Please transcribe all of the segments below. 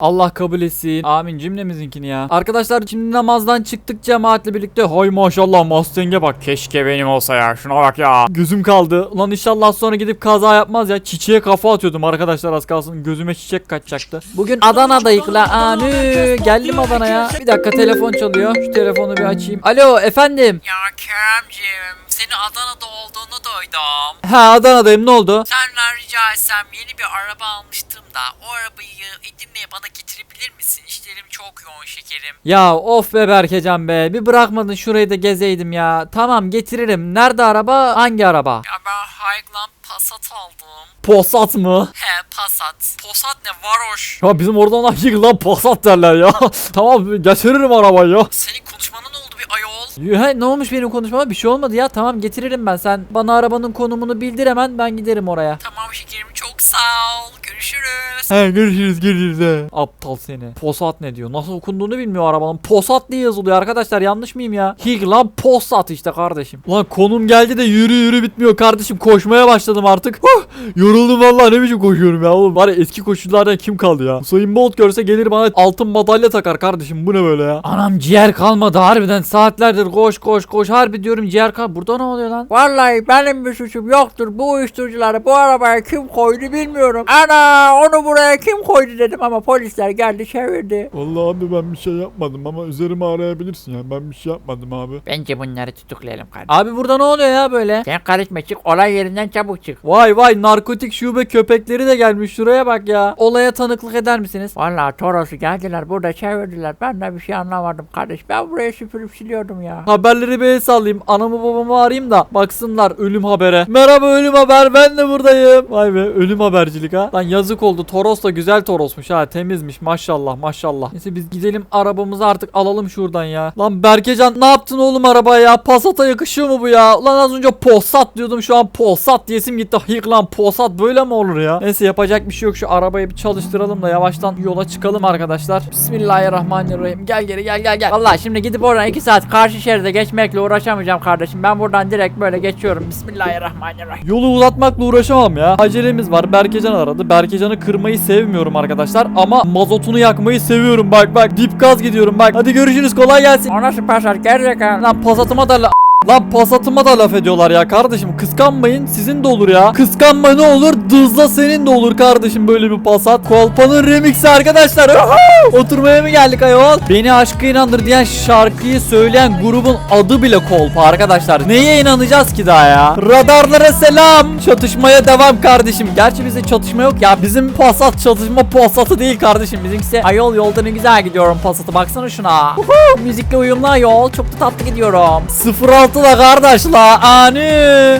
Allah kabul etsin. Amin cümlemizinkini ya. Arkadaşlar şimdi namazdan çıktık cemaatle birlikte. Hay maşallah Mustang'e bak. Keşke benim olsa ya. Şuna bak ya. Gözüm kaldı. Ulan inşallah sonra gidip kaza yapmaz ya. Çiçeğe kafa atıyordum arkadaşlar az kalsın. Gözüme çiçek kaçacaktı. Bugün Adana'dayık la. Anı. Geldim Adana'ya. Bir dakika telefon çalıyor. Şu telefonu bir açayım. Alo efendim. Ya Keremciğim, senin Adana'da olduğunu duydum. Ha Adana'dayım ne oldu? Senden rica etsem yeni bir araba almıştım da o arabayı Edirne'ye bana getirebilir misin? İşlerim çok yoğun şekerim. Ya of be Berkecan be. Bir bırakmadın şurayı da gezeydim ya. Tamam getiririm. Nerede araba? Hangi araba? Ya ben Highland Passat aldım. Posat mı? He Passat. Passat ne varoş. Ya bizim oradan hakik lan Passat derler ya. tamam getiririm arabayı ya. Senin konuşmana ne oldu bir ayol? He, ne olmuş benim konuşmama? Bir şey olmadı ya. Tamam getiririm ben. Sen bana arabanın konumunu bildir hemen. Ben giderim oraya. Tamam şekerim çok sağ ol. Görüşürüz. He görüşürüz görüşürüz he. Aptal seni. Posat ne diyor? Nasıl okunduğunu bilmiyor arabanın. Posat diye yazılıyor arkadaşlar. Yanlış mıyım ya? Hig lan Posat işte kardeşim. Lan konum geldi de yürü yürü bitmiyor kardeşim. Koşmaya başladım artık. Huh! Yoruldum vallahi ne biçim koşuyorum ya oğlum. Var ya eski koşuculardan kim kaldı ya? Usain Bolt görse gelir bana altın madalya takar kardeşim. Bu ne böyle ya? Anam ciğer kalmadı harbiden. Saatlerdir koş koş koş. Harbi diyorum ciğer kal. Burada ne oluyor lan? Vallahi benim bir suçum yoktur. Bu uyuşturucuları bu arabaya kim koydu bilmiyorum. Ana onu buraya kim koydu dedim ama polisler geldi çevirdi. Vallahi abi ben bir şey yapmadım ama üzerime arayabilirsin ya. Ben bir şey yapmadım abi. Bence bunları tutuklayalım kardeşim. Abi burada ne oluyor ya böyle? Sen karışma çık olay yerinden çabuk çık. Vay vay narkotik şube köpekleri de gelmiş şuraya bak ya. Olaya tanıklık eder misiniz? Vallahi Toros'u geldiler burada çevirdiler. Ben de bir şey anlamadım kardeş. Ben buraya süpürüp siliyordum ya. Haberleri bir sallayayım. Anamı babamı arayayım da baksınlar ölüm habere. Merhaba ölüm haber ben de buradayım. Vay be ölüm habercilik ha. Lan yazık oldu. Toros da güzel Toros'muş ha. Temizmiş maşallah maşallah. Neyse biz gidelim arabamızı artık alalım şuradan ya. Lan Berkecan ne yaptın oğlum arabaya ya? Passat'a yakışıyor mu bu ya? Lan az önce Posat diyordum şu an Posat diyesim gitti. Hıyık lan Posat böyle mi olur ya? Neyse yapacak bir şey yok. Şu arabayı bir çalıştıralım da yavaştan yola çıkalım arkadaşlar. Bismillahirrahmanirrahim. Gel geri gel gel gel. Vallahi şimdi gidip oradan 2 saat karşı şeride geçmekle uğraşamayacağım kardeşim. Ben buradan direkt böyle geçiyorum. Bismillahirrahmanirrahim. Yolu uzatmakla uğraşamam ya. Acelemiz var. Berkecan aradı. Berkecan'ı kırmayı sevmiyorum arkadaşlar. Ama mazotunu yakmayı seviyorum. Bak bak dip gaz gidiyorum bak. Hadi görüşürüz kolay gelsin. O nasıl pasar gerizekalı? Lan pasatıma da. Lan pasatıma da laf ediyorlar ya kardeşim. Kıskanmayın sizin de olur ya. Kıskanma ne olur dızla senin de olur kardeşim böyle bir pasat. Kolpanın remixi arkadaşlar. Oturmaya mı geldik ayol? Beni aşka inandır diyen şarkıyı söyleyen grubun adı bile kolpa arkadaşlar. Neye inanacağız ki daha ya? Radarlara selam. Çatışmaya devam kardeşim. Gerçi bizde çatışma yok ya. Bizim pasat çatışma pasatı değil kardeşim. Bizimkisi ayol yolda ne güzel gidiyorum pasatı. Baksana şuna. Müzikle uyumlu ayol. Çok da tatlı gidiyorum. 06 da kardeş la ani.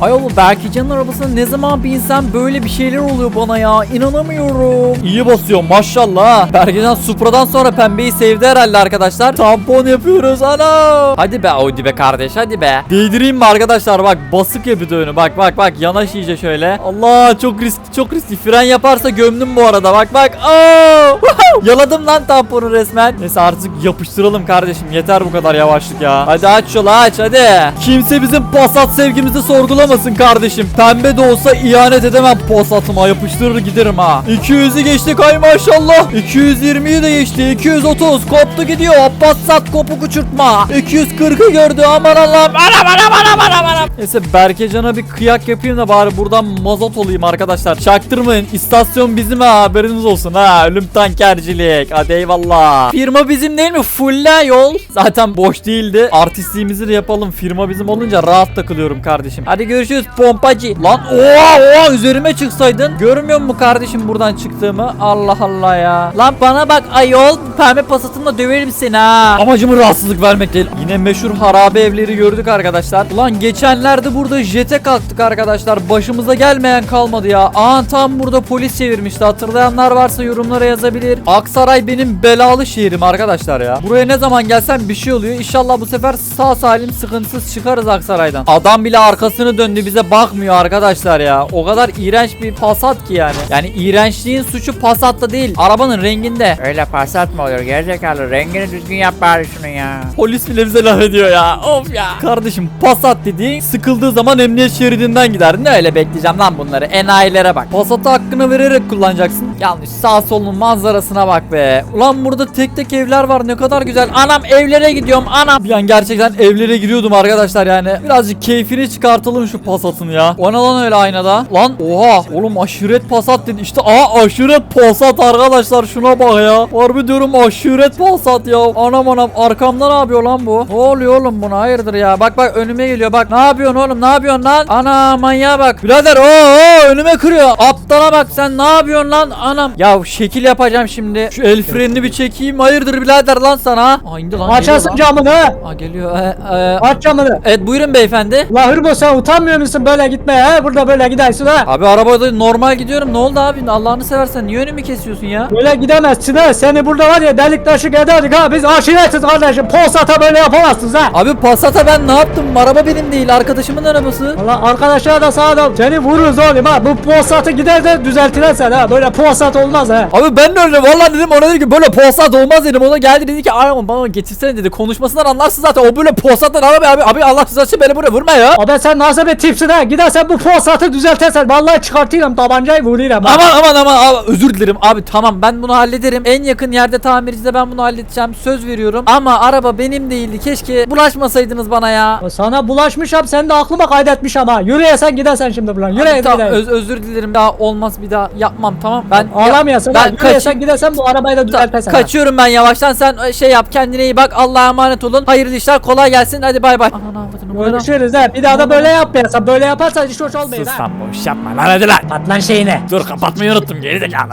Ayol bu Berkecan'ın arabasına ne zaman binsem böyle bir şeyler oluyor bana ya. İnanamıyorum. İyi basıyor maşallah. Berkecan Supra'dan sonra pembeyi sevdi herhalde arkadaşlar. Tampon yapıyoruz ana. Hadi be Audi be kardeş hadi be. Değdireyim mi arkadaşlar bak basık yapıyor önü. Bak bak bak yanaş iyice şöyle. Allah çok riskli çok riskli. Fren yaparsa gömdüm bu arada bak bak. Aa! Woohoo! Yaladım lan tamponu resmen. Neyse artık yapıştıralım kardeşim. Yeter bu kadar yavaşlık ya. Hadi aç yolu aç hadi. Kimse bizim Passat sevgimizi sorgulamasın kardeşim. Pembe de olsa ihanet edemem Passat'ıma. Yapıştırır giderim ha. 200'ü geçtik ay maşallah. 220'yi de geçti. 230 koptu gidiyor. Passat kopuk uçurtma. 240'ı gördü aman Allah'ım. Anam anam anam anam anam. Neyse Berkecan'a bir kıyak yapayım da bari buradan mazot olayım arkadaşlar. Çaktırmayın. İstasyon bizim ha haberiniz olsun ha. Ölüm tankercilik. Hadi eyvallah. Firma bizim değil mi? Fulla yol. Zaten boş değildi. Artistliğimizi de yapalım. Firma bizim olunca rahat takılıyorum kardeşim. Hadi görüşürüz pompacı. Lan oha oha üzerime çıksaydın. Görmüyor musun kardeşim buradan çıktığımı? Allah Allah ya. Lan bana bak ayol. Pembe pasatımla döverim seni ha. Amacımı rahatsızlık vermek değil. Yine meşhur harabe evleri gördük arkadaşlar. Ulan geçenlerde burada jete kalktık arkadaşlar. Başımıza gelmeyen kalmadı ya. Aa tam burada polis çevirmişti. Hatırlayanlar varsa yorumlara yazabilir. Aksaray benim belalı şehrim arkadaşlar ya. Buraya ne zaman gelsem bir şey oluyor. İnşallah bu sefer sağ salim sıkıntısız çıkarız Aksaray'dan. Adam bile arkasını döndü bize bakmıyor arkadaşlar ya. O kadar iğrenç bir Passat ki yani. Yani iğrençliğin suçu Passat'ta değil. Arabanın renginde. Öyle pasat mı olur gerizekalı? Rengini düzgün yap bari şunu ya. Polis bile bize laf ediyor ya. Of ya. Kardeşim Passat dediğin sıkıldığı zaman emniyet şeridinden gider. Ne öyle bekleyeceğim lan bunları. Enayilere bak. Passat'ı hakkını vererek kullanacaksın. Yanlış sağ solun manzarasına bak. bak be. Ulan burada tek tek evler var ne kadar güzel. Anam evlere gidiyorum anam. Bir an gerçekten evlere giriyordum arkadaşlar yani. Birazcık keyfini çıkartalım şu Passat'ın ya. O ne lan öyle aynada? Lan oha oğlum aşiret Passat dedi. İşte aa aşiret Passat arkadaşlar şuna bak ya. Harbi diyorum aşiret Passat ya. Anam anam arkamda ne yapıyor lan bu? Ne oluyor oğlum buna hayırdır ya. Bak bak önüme geliyor bak. Ne yapıyorsun oğlum ne yapıyorsun lan? Ana manyağa bak. Birader o önüme kırıyor. Aptala bak sen ne yapıyorsun lan anam. Ya şekil yapacağım şimdi. Şu el frenini bir çekeyim. Hayırdır birader lan sana? Aa indi lan. Açarsın camını. Aa geliyor. Ee, e, Aç camını. Evet buyurun beyefendi. La hırbo sen utanmıyor musun böyle gitmeye ha? Burada böyle gidersin ha. Abi arabada normal gidiyorum. Ne oldu abi? Allah'ını seversen niye önümü kesiyorsun ya? Böyle gidemezsin ha. Seni burada var ya delik taşık ederdik ha. Biz aşiretiz kardeşim. Polsata böyle yapamazsınız ha. Abi Passat'a ben ne yaptım? Araba benim değil. Arkadaşımın arabası. Valla arkadaşlar da sana da seni vururuz oğlum ha. Bu Polsat'ı gider de düzeltirsen ha. Böyle Polsat olmaz ha. Abi ben de öyle vallahi dedim ona dedim ki böyle Passat olmaz dedim. Ona geldi dedi ki arama bana getirsene dedi. Konuşmasından anlarsın zaten. O böyle Passat'tan araba abi abi Allah rızası beni buraya vurma ya. Abi sen nasıl bir tipsin ha? Gidersen bu Polsat'ı düzeltirsen vallahi çıkartırım tabancayı vururum. Aman aman aman abi, özür dilerim abi tamam ben bunu hallederim. En yakın yerde tamircide ben bunu halledeceğim. Söz veriyorum. Ama araba benim değildi. Keşke bulaşmasaydınız bana ya. Sana bulaşmışam sen de aklıma kaydetmiş ama. Yürüyesen gidersen şimdi buradan. Yürü Abi, tamam, öz- özür dilerim. Daha olmaz bir daha yapmam tamam. Ben Ağlamayasın. ben Ben yürüyesen kaçayım. gidersen bu arabayı da düzeltirsen. ha. kaçıyorum ben yavaştan. Sen e, şey yap kendine iyi bak. Allah'a emanet olun. Hayırlı işler. Kolay gelsin. Hadi bay bay. Aman avradını, lan? Görüşürüz ha. Bir daha da böyle yapmayasın. Böyle yaparsan hiç hoş olmayız Sus ha. lan boş yapma lan hadi lan. Patlan şeyine. Dur kapatmayı unuttum geri zekalı.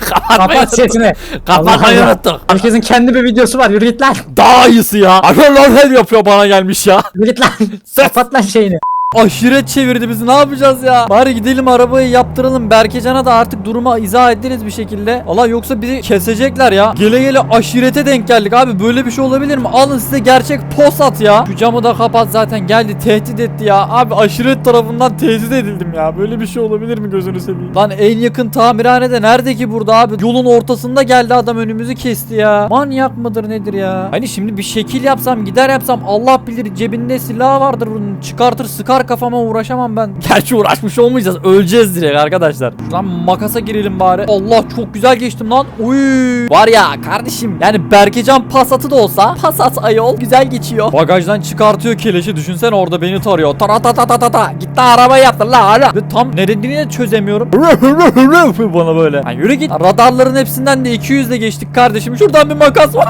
kapatmayı Kapat unuttum. sesini. Kapatmayı Allah unuttum. Herkesin kendi bir videosu var. Yürü git lan. Daha iyisi ya. Arkadaşlar her yapıyor bana gelmiş ya. Yürü git lan. Kapat lan şeyini. Aşiret çevirdi bizi ne yapacağız ya? Bari gidelim arabayı yaptıralım. Berkecan'a da artık duruma izah ederiz bir şekilde. Allah yoksa bizi kesecekler ya. Gele gele aşirete denk geldik abi. Böyle bir şey olabilir mi? Alın size gerçek posat ya. Şu camı da kapat zaten geldi tehdit etti ya. Abi aşiret tarafından tehdit edildim ya. Böyle bir şey olabilir mi gözünü seveyim? Lan en yakın tamirhanede nerede ki burada abi? Yolun ortasında geldi adam önümüzü kesti ya. Manyak mıdır nedir ya? Hani şimdi bir şekil yapsam gider yapsam Allah bilir cebinde silah vardır bunun. Çıkartır sıkar kafama uğraşamam ben. Gerçi uğraşmış olmayacağız. Öleceğiz direkt arkadaşlar. Şuradan makasa girelim bari. Allah çok güzel geçtim lan. Uy. Var ya kardeşim yani Berkecan Passat'ı da olsa Passat ayol güzel geçiyor. Bagajdan çıkartıyor keleşi düşünsen orada beni tarıyor. Tara ta ta ta ta ta. Gitti arabayı yaptı la hala. Ve tam ne dediğini de çözemiyorum. Bana böyle. Ha, yürü git. Radarların hepsinden de 200 ile geçtik kardeşim. Şuradan bir makas var.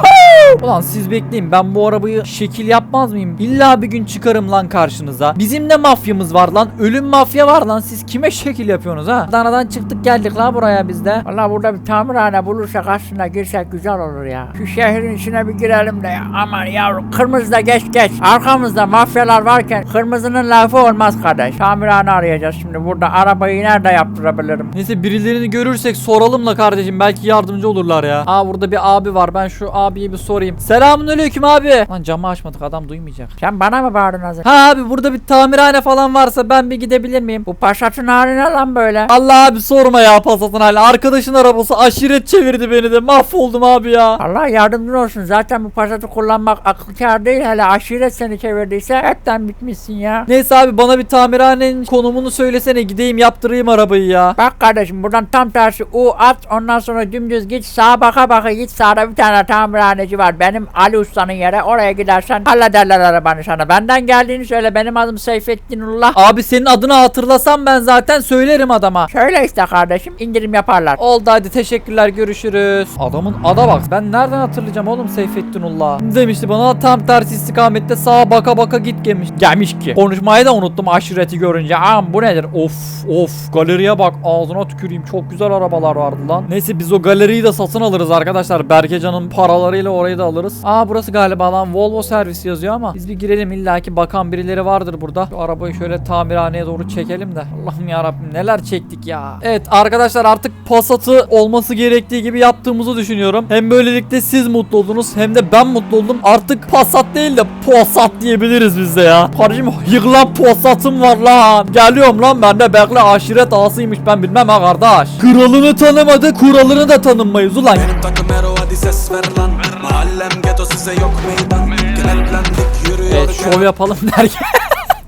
Ulan siz bekleyin ben bu arabayı şekil yapmaz mıyım? İlla bir gün çıkarım lan karşınıza. Bizim de mafyamız var lan. Ölüm mafya var lan. Siz kime şekil yapıyorsunuz ha? Adana'dan çıktık geldik la buraya biz de. Valla burada bir tamirhane bulursak aslında girsek güzel olur ya. Şu şehrin içine bir girelim de ya. Aman yavrum kırmızıda geç geç. Arkamızda mafyalar varken kırmızının lafı olmaz kardeş. Tamirhane arayacağız şimdi burada. Arabayı nerede yaptırabilirim? Neyse birilerini görürsek soralım la kardeşim. Belki yardımcı olurlar ya. Aa burada bir abi var. Ben şu abiye bir sorayım. Selamünaleyküm abi. Lan camı açmadık adam duymayacak. Sen bana mı bağırdın Hazır? Ha abi burada bir tamirhane falan varsa ben bir gidebilir miyim? Bu paşatın hali ne lan böyle? Allah abi sorma ya Passat'ın hali. Arkadaşın arabası aşiret çevirdi beni de. Mahvoldum abi ya. Allah yardımcın olsun. Zaten bu paşatı kullanmak akıl kâr değil. Hele aşiret seni çevirdiyse hepten bitmişsin ya. Neyse abi bana bir tamirhanenin konumunu söylesene gideyim yaptırayım arabayı ya. Bak kardeşim buradan tam tersi U at ondan sonra dümdüz git sağa baka baka git sağda bir tane tamirhaneci var benim Ali Usta'nın yere oraya gidersen hallederler arabanı sana benden geldiğini söyle benim adım Seyfettinullah Abi senin adını hatırlasam ben zaten söylerim adama. Şöyle işte kardeşim indirim yaparlar Oldu hadi teşekkürler görüşürüz. Adamın ada bak. Ben nereden hatırlayacağım oğlum Seyfettinullah? Demişti bana tam tersi istikamette sağa baka baka git gelmiş. Gelmiş ki. Konuşmayı da unuttum aşireti görünce. Am bu nedir? Of of galeriye bak ağzına tüküreyim. Çok güzel arabalar vardı lan. Neyse biz o galeriyi de satın alırız arkadaşlar. Berkecan'ın paralarıyla orayı da alırız. Aa burası galiba lan Volvo servis yazıyor ama biz bir girelim illaki bakan birileri vardır burada. Şu arabayı şöyle tamirhaneye doğru çekelim de. Allah'ım ya Rabbim neler çektik ya. Evet arkadaşlar artık Passat'ı olması gerektiği gibi yaptığımızı düşünüyorum. Hem böylelikle siz mutlu oldunuz hem de ben mutlu oldum. Artık Passat değil de Passat diyebiliriz biz de ya. Kardeşim yıkılan Passat'ım var lan. Geliyorum lan ben de bekle aşiret ağasıymış ben bilmem ha kardeş. Kralını tanımadı kuralını da tanınmayız ulan. Benim takım ero hadi ses ver lan Mahallem geto size yok meydan Kenetlendik yürüyor Evet şov yapalım derken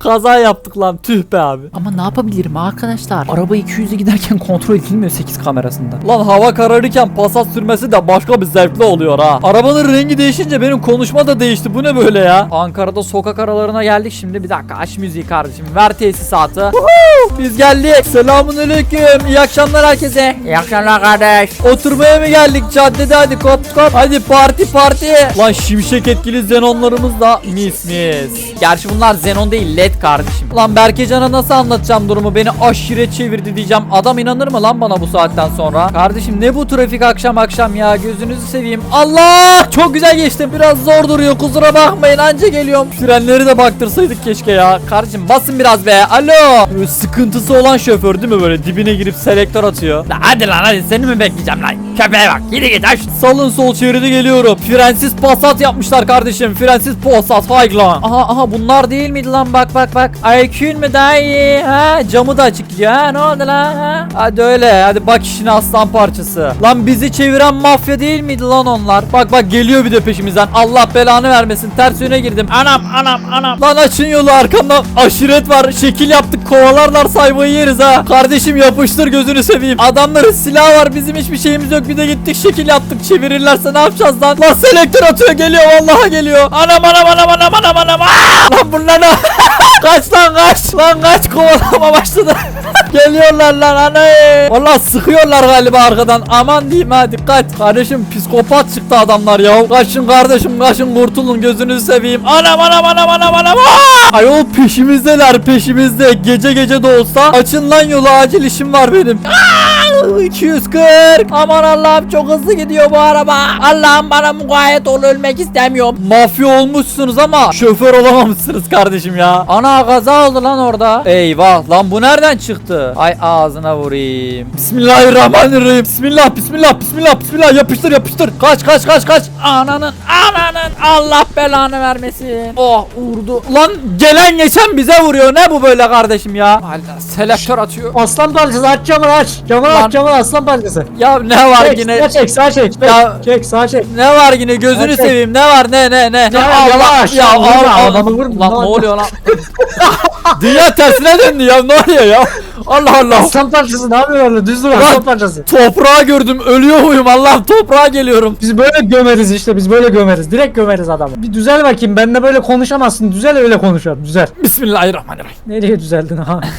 Kaza yaptık lan tüh be abi. Ama ne yapabilirim arkadaşlar? Araba 200'e giderken kontrol edilmiyor 8 kamerasında. Lan hava kararırken Passat sürmesi de başka bir zevkli oluyor ha. Arabanın rengi değişince benim konuşma da değişti. Bu ne böyle ya? Ankara'da sokak aralarına geldik şimdi. Bir dakika aç müziği kardeşim. Ver tesisatı. Woohoo! Biz geldik. Selamun aleyküm. İyi akşamlar herkese. İyi akşamlar kardeş. Oturmaya mı geldik caddede hadi kop kop. Hadi parti parti. Lan şimşek etkili xenonlarımız da mis mis. Gerçi bunlar xenon değil led kardeşim. Lan Berkecan'a nasıl anlatacağım durumu beni aşiret çevirdi diyeceğim. Adam inanır mı lan bana bu saatten sonra? Kardeşim ne bu trafik akşam akşam ya gözünüzü seveyim. Allah çok güzel geçtim. Biraz zor duruyor kusura bakmayın anca geliyorum. Frenleri de baktırsaydık keşke ya. Kardeşim basın biraz be. Alo. Böyle sıkıntısı olan şoför değil mi böyle dibine girip selektör atıyor. La hadi lan hadi seni mi bekleyeceğim lan? Köpeğe bak yürü git aç. Salın sol şeridi geliyorum. Frensiz Passat yapmışlar kardeşim. Frensiz Passat Highland. Aha aha bunlar değil miydi lan bak bak bak. IQ'un mu daha iyi? Ha camı da açık gidiyor ha ne oldu lan ha? Hadi öyle hadi bak işine aslan parçası. Lan bizi çeviren mafya değil miydi lan onlar? Bak bak geliyor bir de peşimizden. Allah belanı vermesin. Ters yöne girdim. Anam anam anam. Lan açın yolu arkamdan. Aşiret var. Şekil yaptık. Kovalarlar saymayı yeriz ha. Kardeşim yapıştır gözünü seveyim. Adamların silahı var. Bizim hiçbir şeyimiz yok. Bir de gittik şekil yaptık. Çevirirlerse ne yapacağız lan? Lan selektör atıyor. Geliyor vallahi geliyor. Anam anam anam anam anam anam. Aa! Lan bunlar ne? kaç lan kaç. Lan kaç kovalama başladı. Geliyorlar lan anay. Vallahi sıkıyorlar galiba arkadan. Aman diyeyim ha dikkat. Kardeşim psikopat çıktı adamlar ya. Kaçın kardeşim kaçın kurtulun gözünüzü seveyim. Anam anam anam anam anam. Aa! Ayol peşimizdeler peşimizde. Gece gece de olsa. Açın lan yolu acil işim var benim. Aa! 240. Aman Allah'ım çok hızlı gidiyor bu araba. Allah'ım bana mukayyet ol ölmek istemiyorum. Mafya olmuşsunuz ama şoför olamamışsınız kardeşim ya. Ana kaza oldu lan orada. Eyvah lan bu nereden çıktı? Ay ağzına vurayım. Bismillahirrahmanirrahim. Bismillah bismillah bismillah bismillah yapıştır yapıştır. Kaç kaç kaç kaç. Ananın ananın Allah belanı vermesin. Oh vurdu. Lan gelen geçen bize vuruyor. Ne bu böyle kardeşim ya? Hala selektör atıyor. Aslan parçası aç camını aç. Camını aç camını aslan parçası. Ya ne var Çek, yine? çek sağa çek. Çek, Ya- çek sağa çek. Ne var yine gözünü Okey. seveyim ne var ne ne ne ne Ya, yavaş, ya vurma, Allah adamı vurma, lan ne oluyor lan Dünya tersine döndü ya ne oluyor ya Allah Allah Aslan parçası ne yapıyor öyle düz dur Lan. aslan parçası. Toprağa gördüm ölüyor muyum Allah'ım toprağa geliyorum Biz böyle gömeriz işte biz böyle gömeriz. Direkt gömeriz adamı. Bir düzel bakayım benimle böyle konuşamazsın. Düzel öyle konuşalım düzel. Bismillahirrahmanirrahim Nereye düzeldin ha?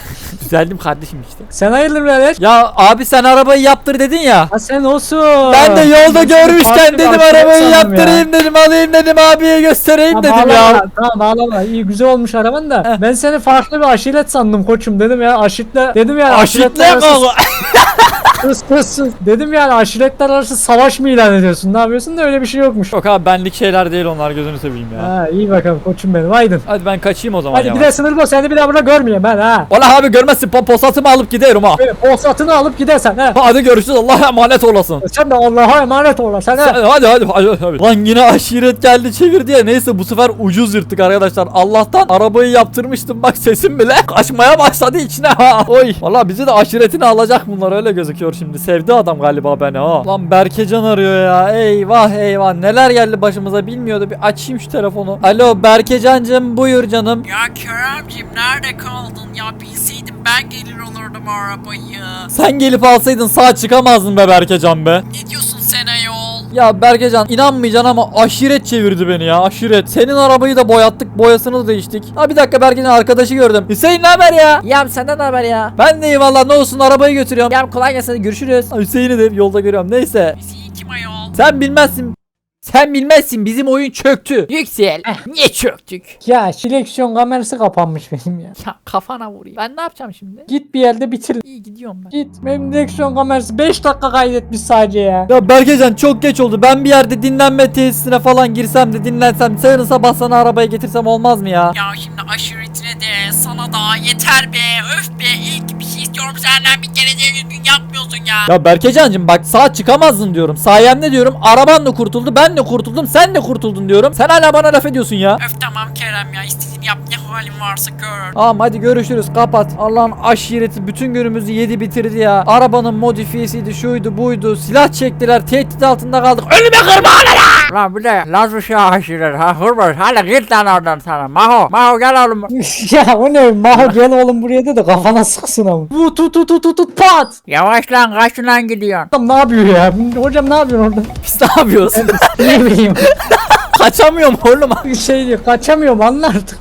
Düzeldim kardeşim işte sen hayırdır birader? Ya abi sen arabayı yaptır dedin ya Ha sen olsun. ben de yolda görmüşken dedim arabayı sandım ya. yaptırayım dedim alayım dedim abiye göstereyim Tamam, dedim ağlama, ya Tamam ağlama. İyi güzel olmuş araban da. Heh. Ben seni farklı bir aşiret sandım koçum dedim ya. Aşiretle dedim ya. Aşitle arası- kaldı Sus sus sus. Dedim yani aşiretler arası savaş mı ilan ediyorsun? Ne yapıyorsun da öyle bir şey yokmuş. Yok abi benlik şeyler değil onlar gözünü seveyim ya Ha iyi bakalım koçum benim. Aydın. Hadi ben kaçayım o zaman Hadi bir de sınır bu. Seni bir daha burada görmeyeyim ben ha. Valla abi görmezsin po- posatımı alıp giderim ha Böyle posatını alıp gidersen ha. Hadi görüşürüz Allah emanet olasın Sen de Allah'a emanet ol sen ha. Sen- Hadi hadi hadi hadi. Lan yine aşiret geldi çevirdi ya. Neyse bu sefer ucuz yırttık arkadaşlar. Allah'tan arabayı yaptırmıştım. Bak sesim bile kaçmaya başladı içine ha. Oy. Valla bizi de aşiretini alacak bunlar öyle gözüküyor şimdi. Sevdi adam galiba beni ha. Lan Berkecan arıyor ya. Eyvah eyvah. Neler geldi başımıza bilmiyordu. Bir açayım şu telefonu. Alo Berkecancım buyur canım. Ya Keremcim nerede kaldın ya bilseydim ben gelir olurdum arabayı. Sen gelip alsaydın sağ çıkamazdın be Berkecan be. Ne diyorsun? Ya Berkecan inanmayacaksın ama aşiret çevirdi beni ya aşiret. Senin arabayı da boyattık boyasını da değiştik. Ha bir dakika Berkecan arkadaşı gördüm. Hüseyin ne haber ya? Ya senden ne haber ya? Ben deyim valla ne olsun arabayı götürüyorum. Ya kolay gelsin görüşürüz. Hüseyin'i de yolda görüyorum neyse. Hüseyin kim ayol? Sen bilmezsin. Sen bilmezsin bizim oyun çöktü. Yüksel. Niye çöktük? Ya şileksiyon kamerası kapanmış benim ya. Ya kafana vurayım. Ben ne yapacağım şimdi? Git bir yerde bitir. İyi gidiyorum ben. Git. Benim direksiyon kamerası 5 dakika kaydetmiş sadece ya. Ya Berkecan çok geç oldu. Ben bir yerde dinlenme tesisine falan girsem de dinlensem. Yarın sabah sana arabayı getirsem olmaz mı ya? Ya şimdi aşiretine de sana da yeter be öf be ilk bir şey istiyorum senden bir kere de düzgün yapmıyorsun ya. Ya Berkecancım bak sağ çıkamazdın diyorum. Sayemde diyorum. Araban da kurtuldu. Ben de kurtuldum. Sen de kurtuldun diyorum. Sen hala bana laf ediyorsun ya. Öf tamam Kerem ya istediğini yap halin varsa gör. Tamam hadi görüşürüz kapat. Allah'ın aşireti bütün günümüzü yedi bitirdi ya. Arabanın modifiyesiydi şuydu buydu. Silah çektiler tehdit altında kaldık. Ölüme kırma hala. Lan bir de Laz uşağı aşiret ha hırmız. Hadi git lan oradan sana. Maho. Maho gel oğlum. ya o ne? Maho gel oğlum buraya de de kafana sıksın ama. Bu tut tut tut tut tut pat. Yavaş lan kaçından gidiyorsun. Adam ne yapıyor ya? Hocam ne yapıyorsun orada? Biz ne yapıyoruz? ne bileyim. Kaçamıyorum oğlum. Bir şey diyor. Kaçamıyorum anla artık.